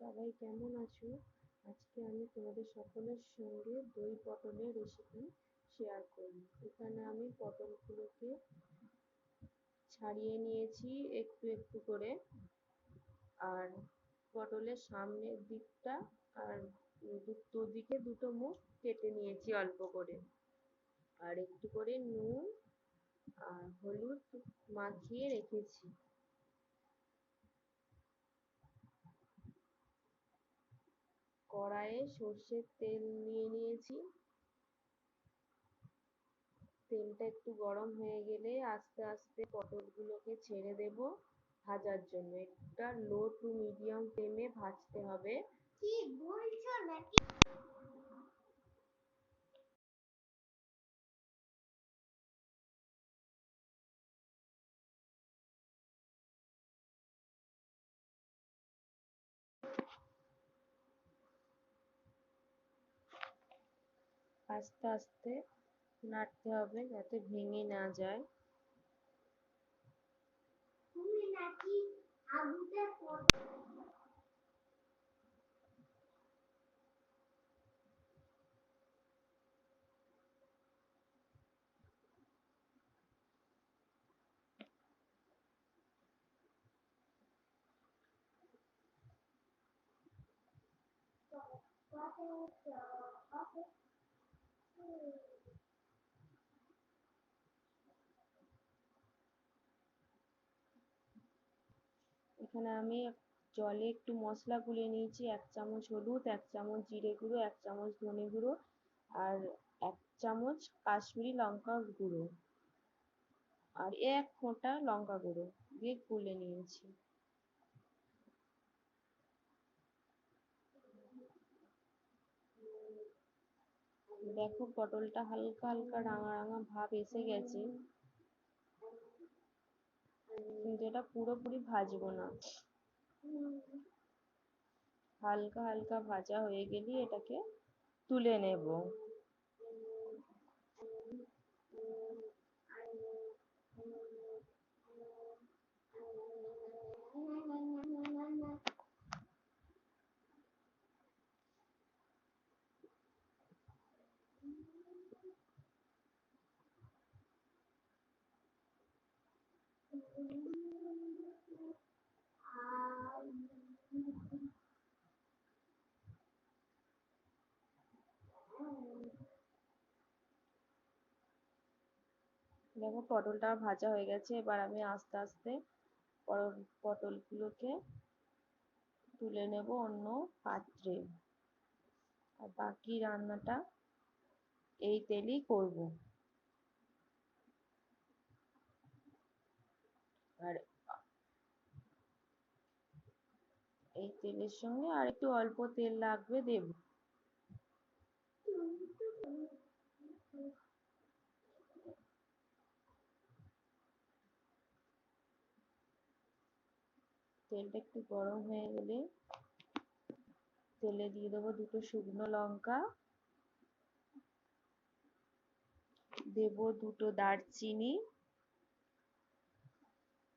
সবাই কেমন আছো? আজকে আমি তোমাদের সকলের সঙ্গে দই পটলের রেসিপি শেয়ার করব। এখানে আমি পটলগুলোকে ছাড়িয়ে নিয়েছি একটু একটু করে। আর পটলের সামনের দিকটা আর দুদিকে দুটো মুখ কেটে নিয়েছি অল্প করে। আর একটু করে নুন আর হলুদ মাখিয়ে রেখেছি। কড়াইয়ে সর্ষের তেল নিয়ে নিয়েছি। তেলটা একটু গরম হয়ে গেলে আস্তে আস্তে পটলগুলোকে ছেড়ে দেব ভাজার জন্য। একটা লো টু মিডিয়াম ফ্লেমে ভাজতে হবে। কি বলছো নাকি? আস্তে আস্তে নাড়তে হবে যাতে ভেঙে না যায়। তুমি নাকি আগুতে এখানে আমি জলে একটু মশলা গুলে নিয়েছি, এক চামচ হলুদ, এক চামচ জিরে গুঁড়ো, এক চামচ ধনে গুঁড়ো আর এক চামচ কাশ্মীরি লঙ্কা গুঁড়ো। আর এক ফোঁটা লঙ্কা গুঁড়ো দিয়ে গুলে নিয়েছি। দেখো পটলটা হালকা হালকা রাঙা রাঙা ভাব এসে গেছে। কিন্তু এটা পুরোপুরি ভাজবো না। হালকা হালকা ভাজা হয়ে গেলেই এটাকে তুলে নেব। দেখো, পটলটা ভাজা হয়ে গেছে। এবার আমি আস্তে আস্তে পটলগুলোকে তুলে নেব অন্য পাত্রে। আর বাকি রান্নাটা এই তেলেই করব। আর এই তেলের সঙ্গে আর একটু অল্প তেল লাগবে দেব। তেলটা একটু গরম হয়ে গেলে তেলে দিয়ে দেবো দুটো শুকনো লঙ্কা। দেব দুটো দারচিনি।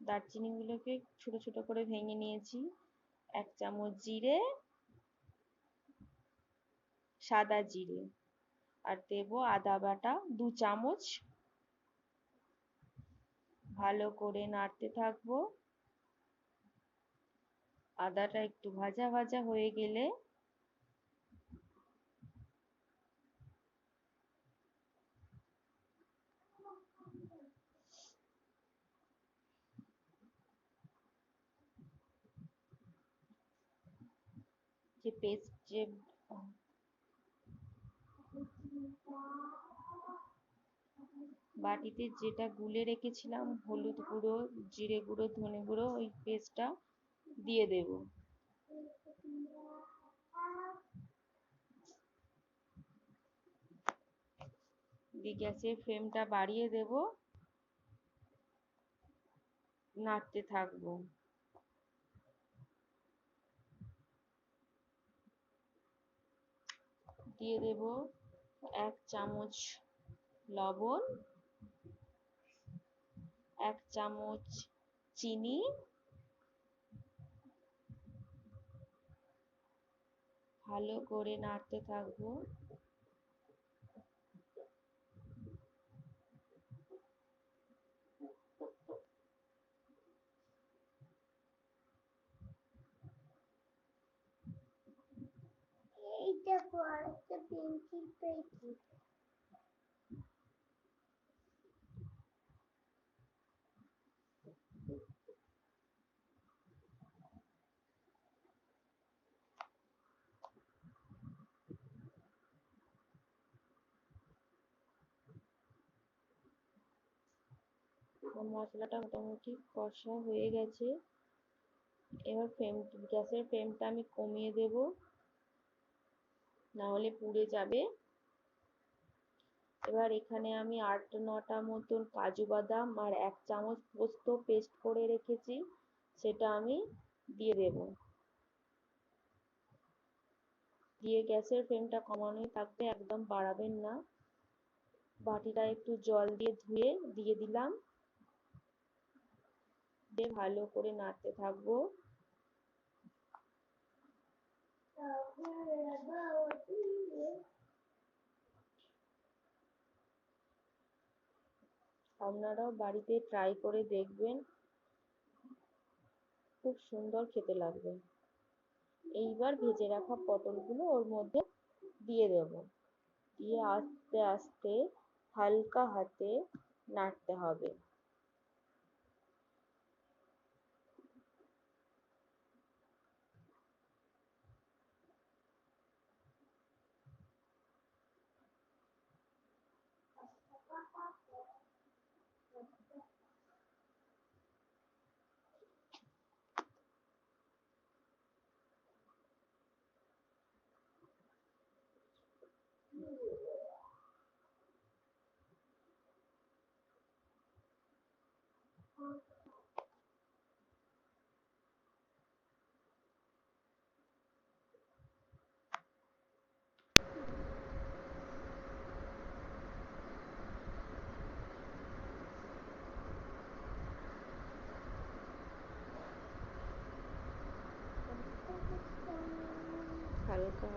দারচিনি গুলোকে ছোট ছোট করে ভেঙে নিয়েছি। এক চামচ জিরে, সাদা জিরে আর দেব আদা বাটা। দু চামচ ভালো করে নাড়তে থাকব। আদাটা একটু ভাজা ভাজা হয়ে গেলে যে পেস্ট যে বাটিতে যেটা গুলে রেখেছিলাম, হলুদ গুঁড়ো, জিরে গুঁড়ো, ধনে গুঁড়ো, ওই পেস্টটা দিয়ে দেব। দিয়ে গ্যাসের ফ্লেমটা বাড়িয়ে দেব। নাড়তে থাকব। দিয়ে দেব এক চামচ লবণ এক চামচ চিনি ভালো করে নাড়তে থাকব। একটা মশলাটা মোটামুটি কষা হয়ে গেছে। এবার ফ্লেম গ্যাসের ফ্লেমটা আমি কমিয়ে দেব। না হলে পুড়ে যাবে। এবার এখানে আমি আট নটা মতন কাজু বাদাম আর এক চামচ পোস্ত পেস্ট করে রেখেছি, সেটা আমি দিয়ে দেব। দিয়ে গ্যাসের ফ্লেমটা কমানোই থাকবে, একদম বাড়াবেন না। বাটিটা একটু জল দিয়ে ধুয়ে দিয়ে দিলাম। দিয়ে ভালো করে নাড়তে থাকব। আপনারাও বাড়িতে ট্রাই করে দেখবেন। খুব সুন্দর খেতে লাগবে। এইবার ভেজে রাখা পটলগুলো ওর মধ্যে দিয়ে দেব। দিয়ে আস্তে আস্তে হালকা হাতে নাড়তে হবে।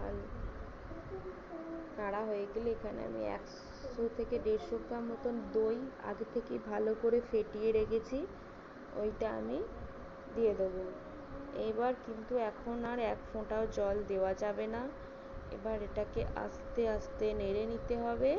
হালকা নাড়া হয়ে গেলে এখানে আমি একশো থেকে দেড়শো গ্রাম মতন দই আগে থেকে ভালো করে ফেটিয়ে রেখেছি। ওইটা আমি দিয়ে দেবো। এবার কিন্তু এখন আর এক ফোঁটাও জল দেওয়া যাবে না। এবার এটাকে আস্তে আস্তে নেড়ে নিতে হবে।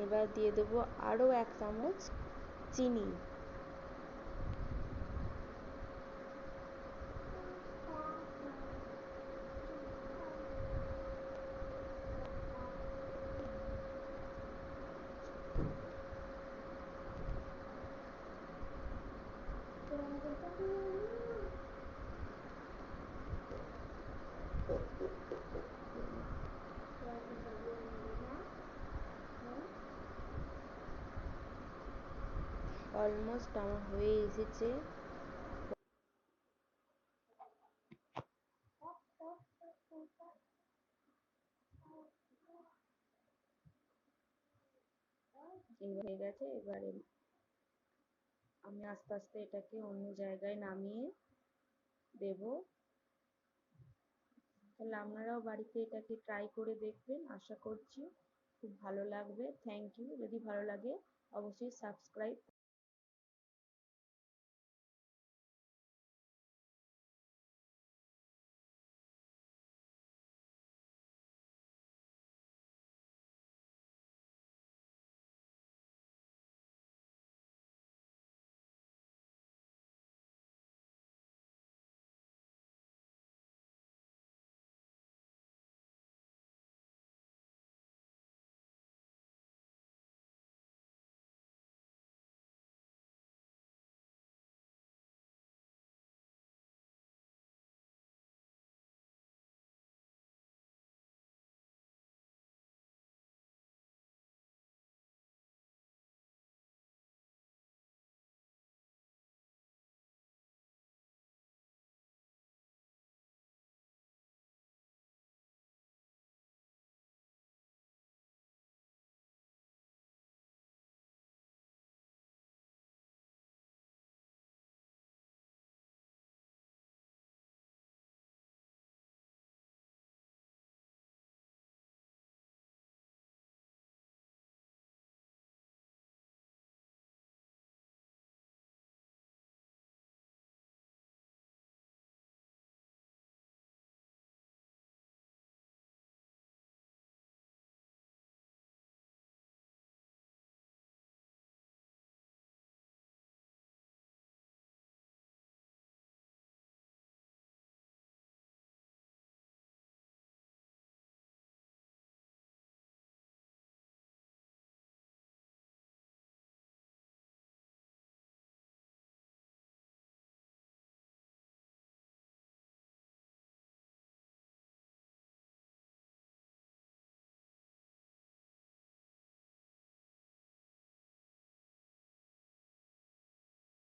এবার দিয়ে দেবো আরও এক চামচ চিনি। অলমোস্ট আমার হয়ে এসেছে। হয়ে গেছে, এবারে আমি আস্তে আস্তে এটাকে অন্য জায়গায় নামিয়ে দেব। তাহলে আপনারাও বাড়িতে এটাকে ট্রাই করে দেখবেন, আশা করছি খুব ভালো লাগবে। থ্যাংক ইউ যদি ভালো লাগে, অবশ্যই সাবস্ক্রাইব